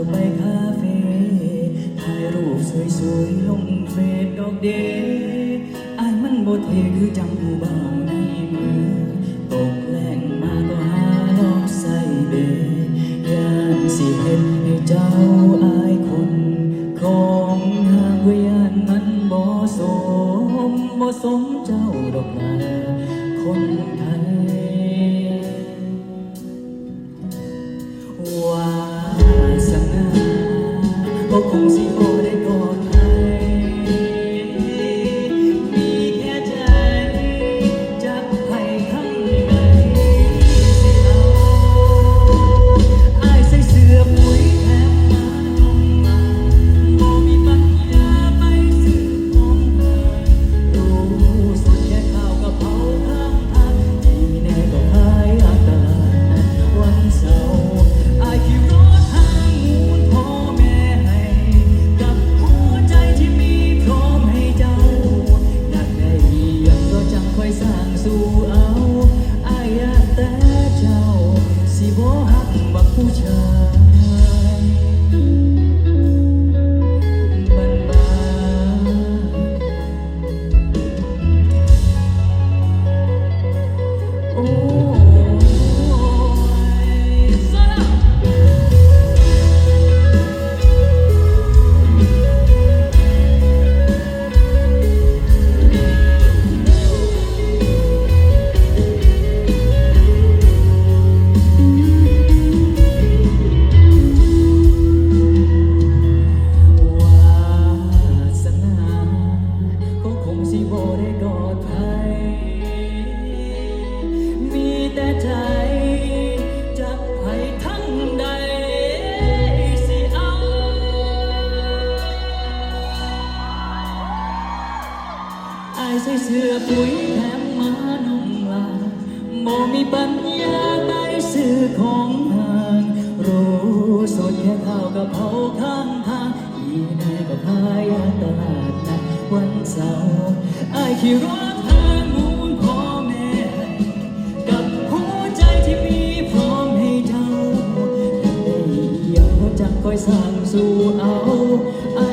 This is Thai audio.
จะไปคาเฟ่ถ่ายรูปสวยๆลงเฟซดอกเดอายมันบ่เทคือจังผู้บ่าวในมือตกแหลงมาก็หาดอกใส่เบยยานสิเฮ็ดให้เจ้าอายคน ของทากว่ายานมันบ่สมบ่สมเจ้าดอกนาคนไทย Wow. าสน ใจจะให้ทั้งใดสิเอา อายใส่เสื้อปุ๋ยแถมมานงลาบ่มีปัญญาไปซื้อของห่างรู้สดแค่ข้าวกะเพราข้างทางอีนายก็พายตลาดนัดวันเสาร์อายขี่รถ เอา